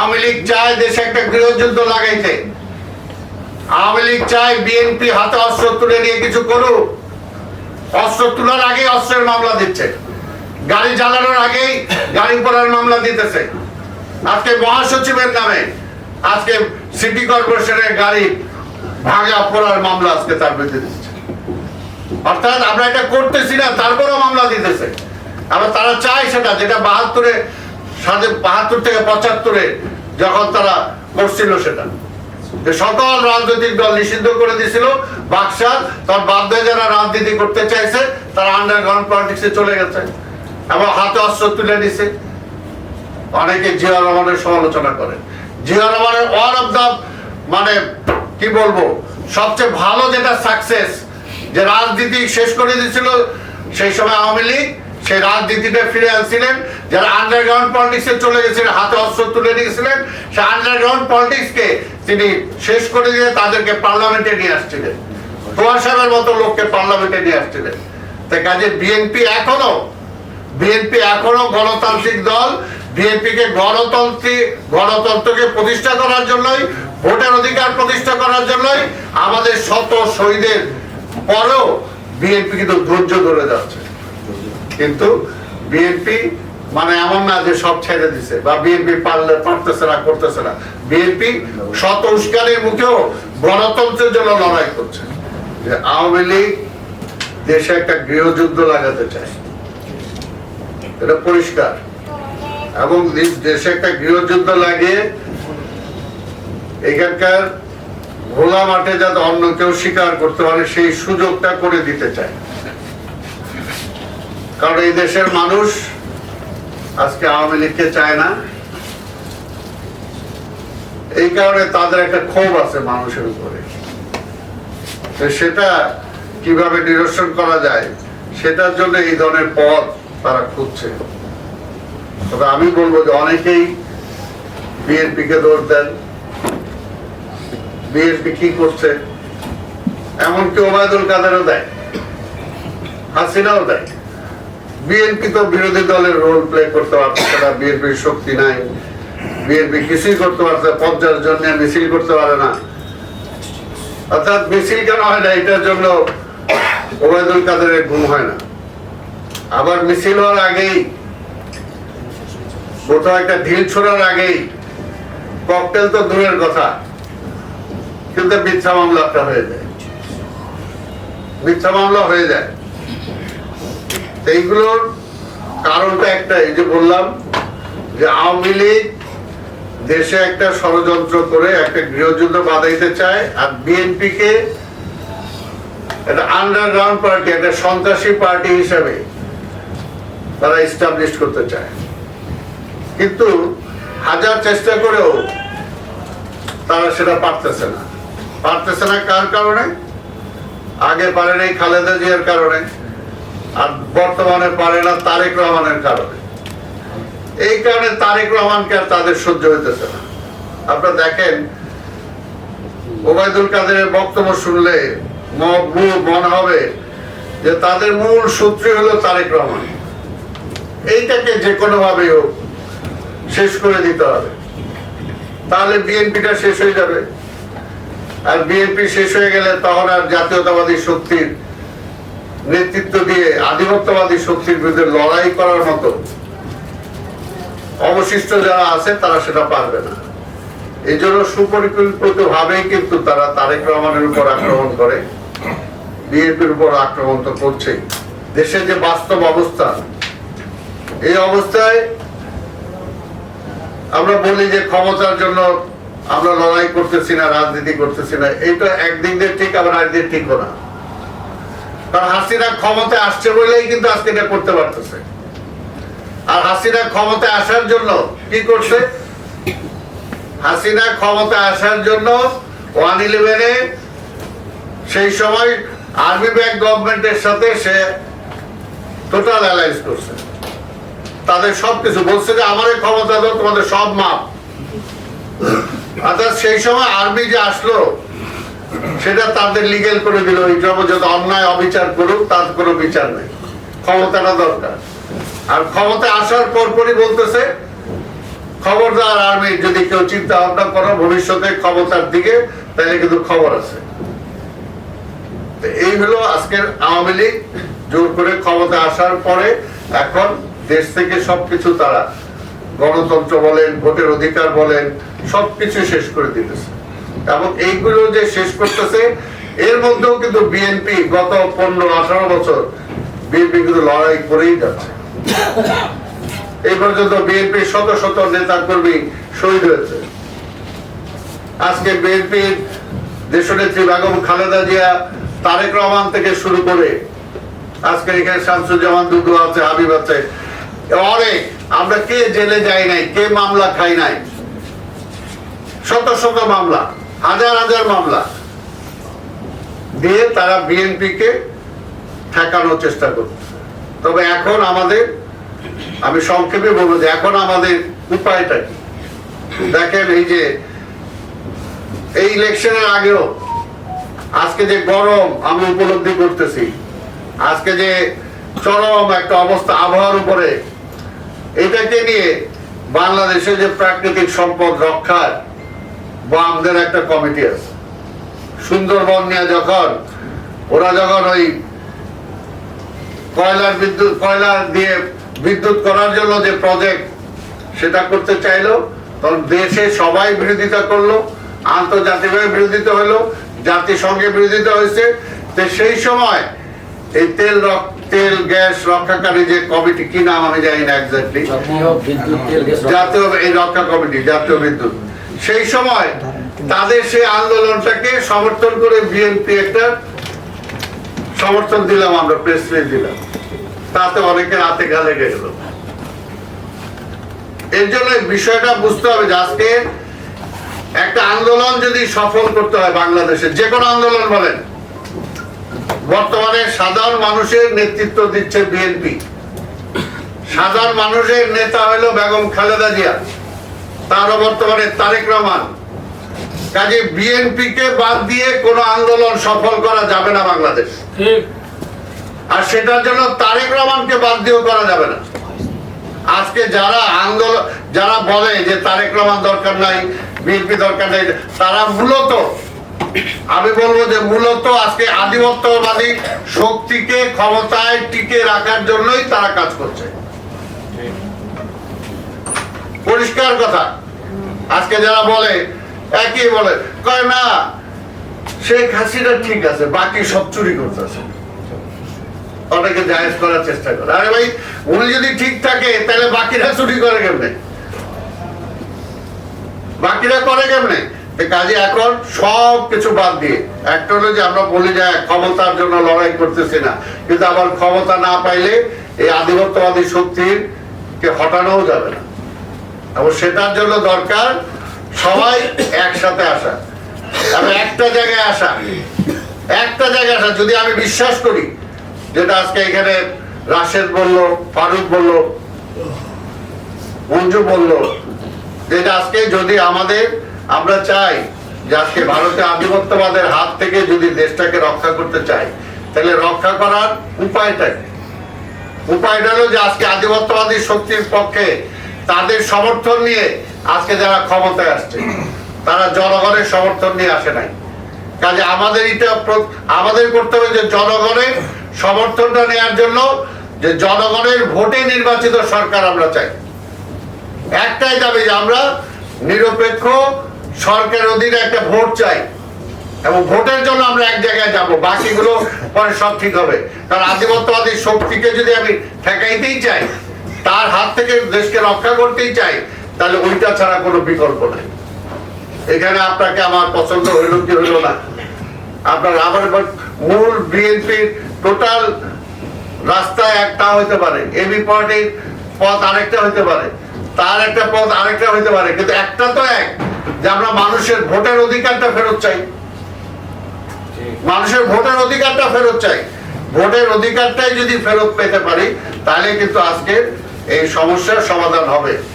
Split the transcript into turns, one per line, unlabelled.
আওয়ামী লীগ চায় দেশে একটা গৃহযুদ্ধ লাগাইতে। আওয়ামী লীগ চায় বিএনপি হাতে অস্ত্র তুলে নিয়ে কিছু করুক। অস্ত্র তোলার আগেই অস্ত্রের মামলা দিচ্ছে। গাড়ি জ্বালানোর আগেই গাড়ি পড়ার মামলা দিতেছে। আজকে মহাসচিবের নামে আজকে সিটি কর্পোরেশনের গাড়ি ভাঙা পড়ার মামলা আজকে তার বিরুদ্ধে দিচ্ছে। অর্থাৎ আমরা এটা করতেছি না, তারপরও মামলা দিতেছে। আবার তারা চায় সেটা, যেটা বাহাত্তরে সাড়ে বাহাত্তর থেকে পঁচাত্তরে যখন তারা করছিল সেটা। যে সকল রাজনৈতিক দল নিষিদ্ধ করে দিছিল বাক্সা তখন বাধ্য যারা রাজনীতি করতে চাইছে, তারা আন্ডারগ্রাউন্ড পলিটিক্সে চলে গেছে এবং হাতে অস্ত্র তুলে নিছে। অনেকে জিয়া রহমানের সমালোচনা করে। জিয়া রহমানের ওয়ান অফ দা মানে কি বলব, সবচেয়ে ভালো যেটা সাকসেস যে রাজনীতি শেষ করে দিয়েছিল সেই সময় আওয়ামী লীগ সেই রাজনীতিটা ফিরে আনছিলেন যারা আন্ডারগ্রাউন্ড পলিটিক্সে চলে গেছিলেন, হাতে অস্ত্র তুলে নিয়েছিলেন, সেই আন্ডারগ্রাউন্ড পলিটিক্সকে তিনি শেষ করে দিয়ে তাদেরকে পার্লামেন্টে নিয়ে আসছিলেন। সাহেবের মতো লোককে পার্লামেন্টে নিয়ে আসছিলেন। তাই কাজে বিএনপি এখনও বিএনপি এখনও গণতান্ত্রিক দল বিএনপি কে গণতন্ত্রী, গণতন্ত্রকে প্রতিষ্ঠা করার জন্যই, ভোটের অধিকার প্রতিষ্ঠা করার জন্যই আমাদের শত শহীদের পরেও বিএনপি কিন্তু ধৈর্য ধরে যাচ্ছে। কিন্তু বিএনপি মানে এমন না যে সব ছেড়ে দিছে বা বিএনপি পারলে পারতেছে না, করতেছে না। বিএনপি শত উস্কানির মুখেও গণতন্ত্রের জন্য লড়াই করছে। যে আওয়ামী লীগ দেশে একটা গৃহযুদ্ধ লাগাতে চায়। এটা পরিষ্কার। এবং দেশে একটা গৃহযুদ্ধ লাগিয়ে এখানকার খোলা মাঠে যাতে অন্য কেউ স্বীকার করতে পারে, সেই সুযোগটা করে দিতে চায়। কারণ এই দেশের মানুষ আজকে আওয়ামী লীগকে চায় না। এই কারণে তাদের একটা ক্ষোভ আছে মানুষের উপরে। সেটা কীভাবে নিরসন করা যায়, সেটার জন্য এই ধরনের পথ তারা খুঁজছে। তবে আমি বলব যে অনেকেই বিএনপি কে দোষ দেন। বিএনপি কি করছে? এমনকি ওবায়দুল কাদেরও দেয়। হাসিনাও দেয়। বিএনপি তো বিরোধী দলের রোল প্লে করতে পারছে না, বিএনপির শক্তি নাই। বিএনপি কিছুই করতে পারছে পঞ্চাশ জন নিয়ে মিছিল করতে পারে না। অর্থাৎ মিছিল কেন হয় না, এটার জন্য ওবায়দুল কাদেরের ঘুম হয় না। আবার মিছিল হওয়ার আগেই, কোথাও একটা ঢিল ছোড়ার আগেই ককটেল তো দূরের কথা, কিন্তু মিথ্যা মামলা একটা হয়ে যায়। মিথ্যা মামলা হয়ে যায়। তো এইগুলোর কারণটা একটা এই যে বললাম যে আওয়ামী লীগ দেশে একটা ষড়যন্ত্র করে একটা গৃহযুদ্ধ বাঁধাইতে চায় আর বিএনপি কে একটা আন্ডারগ্রাউন্ড পার্টি একটা সন্ত্রাসী পার্টি হিসেবে তারা ইস্টাবলিশ করতে চায়। কিন্তু হাজার চেষ্টা করেও তারা সেটা পারতেছে না। পারতেছে না কার কারণে? আগে পারে নাই খালেদা জিয়ার কারণে। আর বর্তমানে পারে না তারেক রহমানের কারণে। এই কারণে তারেক রহমানকে আর তাদের সহ্য হইতেছে না। আপনারা দেখেন, ওবায়দুল কাদেরের বক্তব্য শুনলে মনে হবে যে তাদের মূল সূত্রই হলো তারেক রহমান। এইটাকে যে কোনো ভাবে হোক শেষ করে দিতে হবে। তাহলে বিএনপিটা শেষ হয়ে যাবে। আর বিএনপি শেষ হয়ে গেলে তখন আর জাতীয়তাবাদী শক্তির নেতৃত্ব দিয়ে আধিপত্যবাদী শক্তির বিরুদ্ধে লড়াই করার মতো অবশিষ্ট যারা আছে, তারা সেটা পারবে না। এই জন্য সুপরিকল্পিত ভাবেই কিন্তু তারা তারেক রহমানের উপর আক্রমণ করে, বিএনপির উপর আক্রমণ তো করছেই। দেশের যে বাস্তব অবস্থা, এই অবস্থায় আমরা বলি যে ক্ষমতার জন্য আমরা লড়াই করতেছি না, রাজনীতি করতেছি না এইটা একদিন ঠিক, আবার একদিক ঠিকও না। কারণ হাসিনা ক্ষমতায় আসছে বলেই কিন্তু আজকে এটা করতে পারতেছে। আর হাসিনা ক্ষমতায় আসার জন্য কি করছে? হাসিনা ক্ষমতা আসার জন্য ওয়ান ইলেভেনে সেই সময় আর্মি ব্যাংক গভর্নমেন্টের সাথে সে টোটাল অ্যালায়েন্স করছে। তাদের সবকিছু বলছে যে আমার ক্ষমতা দাও, তোমাদের সব মাপ। অর্থাৎ সেই সময় আর্মি যে আসলো সেটা তাদের লিগেল করে দিল, এই যত অন্যায় অবিচার করুক, তার কোনো বিচার নেই। ক্ষমতাটা দরকার। আর ক্ষমতা আসার পরপরই বলতেছে, খবরদার আর্মি যদি কেউ চিন্তা ভাবনা করো ভবিষ্যতে ক্ষমতার দিকে, তাহলে কিন্তু খবর আছে। এই হলো আজকের আওয়ামী লীগ, জোর করে ক্ষমতা আসার পরে এখন দেশ থেকে সবকিছু তারা গণতন্ত্র বলেন, ভোটের অধিকার বলেন, সবকিছু শেষ করে দিতেছে। এবং এইগুলো যে শেষ করতেছে, এর মধ্যেও কিন্তু বিএনপি গত পনেরো, আঠারো বছর বিএনপি কিন্তু লড়াই করেই যাচ্ছে। এই পর্যন্ত বিএনপির শত শত নেতা কর্মী শহীদ হয়েছে। আজকে বিএনপির দেশনেত্রী বেগম খালেদা জিয়া, তারেক রহমান থেকে শুরু করে, আজকে এখানে শামসুজ্জামান দুদু আছে, হাবিব আছে। অনেক আমরা কে জেলে যাই নাই, কে মামলা খাই নাই? শত শত মামলা। হাজার হাজার মামলা দিয়ে তারা বিএনপি কে ঠেকানোর চেষ্টা করছে। তবে এখন আমাদের, আমি সংক্ষেপে বলব যে এখন আমাদের উপায়টা কি? দেখেন এই যে, এই ইলেকশনের আগেও আজকে যে গরম আমি উপলব্ধি করতেছি, আজকে যে চরম একটা অবস্থা আবহাওয়ার উপরে, এটাকে নিয়ে বাংলাদেশে যে প্রাকৃতিক সম্পদ রক্ষার বামদের একটা কমিটি আছে। সুন্দরবন নিয়ে যখন ওরা যখন ওই কয়লার বিদ্যুৎ কয়লা দিয়ে বিদ্যুৎ করার জন্য যে প্রজেক্ট সেটা করতে চাইলো তখন দেশে সবাই বিরোধিতা করল আন্তর্জাতিকভাবে বিরোধিতা হলো জাতিসংঘে বিরোধিতা হয়েছে। তো সেই সময় এই তেল তেল গ্যাস রক্ষাকারী যে কমিটি কি নাম আমি জানি না
রক্ষা-
জাতীয় এই রক্ষা কমিটি জাতীয় বিদ্যুৎ। সেই সময় তাদের সেই আন্দোলনটাকে সমর্থন করে বিএনপি একটা সমর্থন দিলাম আমরা প্রেস দিলাম। তাতে অনেকের হাতে গালে গেল। এর জন্য বিষয়টা বুঝতে হবে যে আজকে একটা আন্দোলন যদি সফল করতে হয় বাংলাদেশে, যে কোনো আন্দোলন বলেন, বর্তমানে সাধারণ মানুষের নেতৃত্ব দিচ্ছে বিএনপি সাধারণ মানুষের নেতা হলো বেগম খালেদা জিয়া। তারও বর্তমানে তারেক রহমান। কাজে বিএনপি কে বাদ দিয়ে কোনো আন্দোলন সফল করা যাবে না বাংলাদেশ। আর সেটার জন্য তারেক রহমানকে বাদ দিয়েও করা যাবে না। আজকে যারা আন্দোলন যারা বলে যে তারেক রহমান দরকার নাই বিএনপি দরকার নাই তারা মূলত আমি বলব যে মূলত আজকে আধিপত্যবাদী শক্তিকে ক্ষমতায় টিকে রাখার জন্যই তারা কাজ করছে। পরিষ্কার কথা। আজকে যারা বলে, একই বলে, কয় না, শেখ হাসিনা ঠিক আছে, বাকি সব চুরি করতেছে। অনেকে জায়েজ করার চেষ্টা করে। আরে ভাই, উনি যদি ঠিক থাকে, তাহলে বাকিরা চুরি করে কেমনে? বাকিরা করে কেমনে? কাজে এখন সব কিছু বাদ দিয়ে, একটা হলো যে আমরা বলি যে ক্ষমতার জন্য লড়াই করতেছি না, কিন্তু আবার ক্ষমতা না পাইলে এই আধিপত্যবাদী শক্তির কে হটানোও যাবে না। এবং সেটার জন্য দরকার সবাই একসাথে আসা এবং একটা জায়গায় আসা। একটা জায়গায় আসা, যদি আমি বিশ্বাস করি যেটা আজকে এখানে রাশেদ বলল, ফারুক বলল, মঞ্জু বলল, যেটা আজকে যদি আমাদের, আমরা চাই যে আজকে ভারতের আধিপত্যবাদের হাত থেকে যদি দেশটাকে রক্ষা করতে চাই, তাহলে রক্ষা করার উপায়টা উপায়টা হলো যে আজকে আধিপত্যবাদী শক্তির পক্ষে তাদের সমর্থন নিয়ে আজকে যারা ক্ষমতায় আসছে, তারা জনগণের সমর্থন নিয়ে আসে নাই। কাজে আমাদের এটা আমাদের করতে হবে যে জনগণের সমর্থনটা নেওয়ার জন্য যে জনগণের ভোটে নির্বাচিত সরকার আমরা চাই। একটাই দাবি যে আমরা নিরপেক্ষ সরকারের অধীনে একটা ভোট চাই এবং ভোটের জন্য আমরা এক জায়গায় যাব, বাকিগুলো পরে সব ঠিক হবে। কারণ আধিপত্যবাদী শক্তিকে যদি আমি ঠেকাইতেই চাই তার হাত থেকে দেশকে রক্ষা করতেই চাই, তাহলে ওইটা ছাড়া কোনো বিকল্প নাই। এখানে আপনাকে আমার পছন্দ হইল কি হইল না। আপনার আবার মূল বিএনপির টোটাল রাস্তায় একটা হইতে পারে, এবি পার্টির পথ আরেকটা হইতে পারে, তার একটা পথ আরেকটা হইতে পারে, কিন্তু একটা তো এক, যে আমরা মানুষের ভোটের অধিকারটা ফেরত চাই। মানুষের ভোটের অধিকারটা ফেরত চাই। ভোটের অধিকারটাই যদি ফেরত পেতে পারি, তাহলে কিন্তু আজকের এই সমস্যার সমাধান হবে।